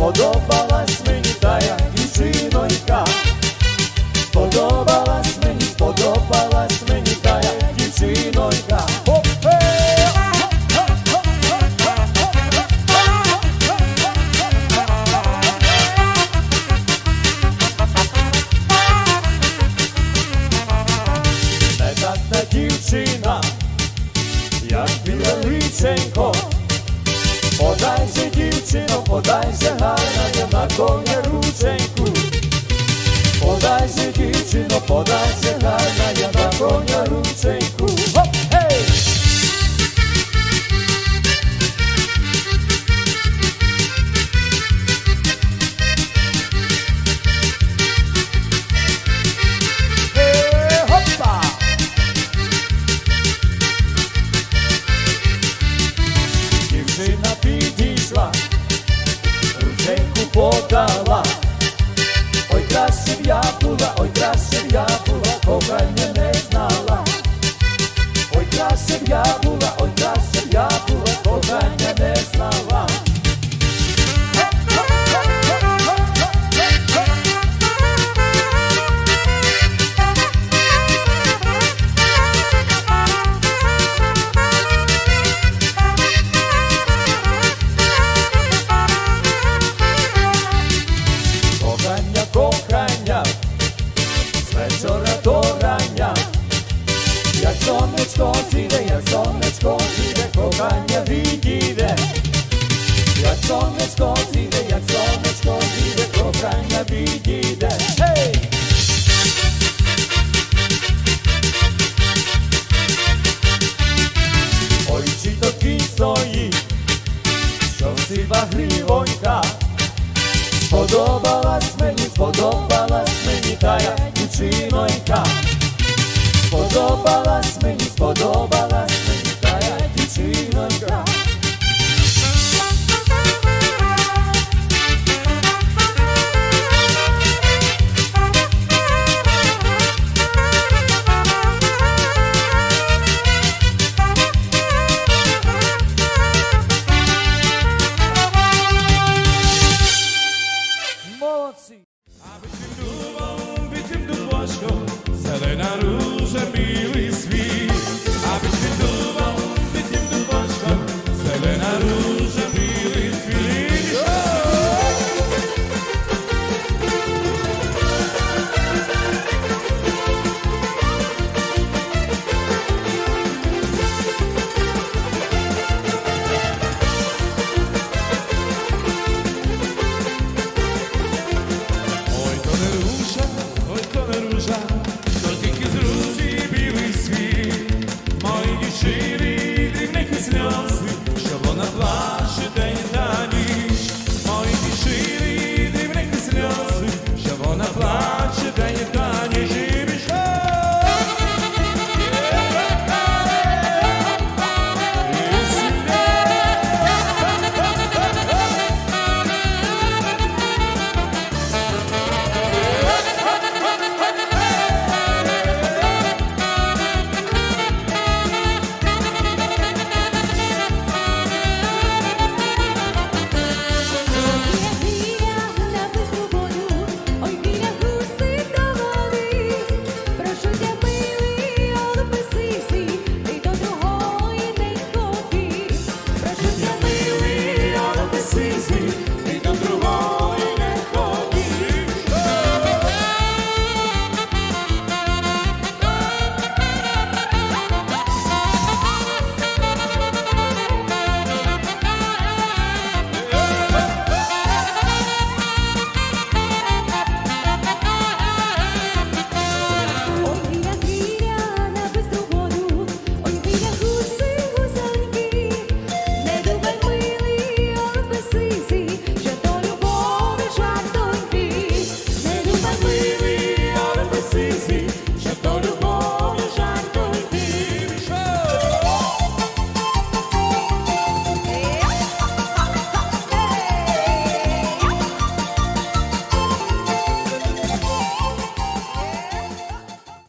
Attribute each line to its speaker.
Speaker 1: Podoba vás підійде. Hey! Ой, чи то кисої, що сива мені, сподобалась мені тая дівчинонька, подобалась. burza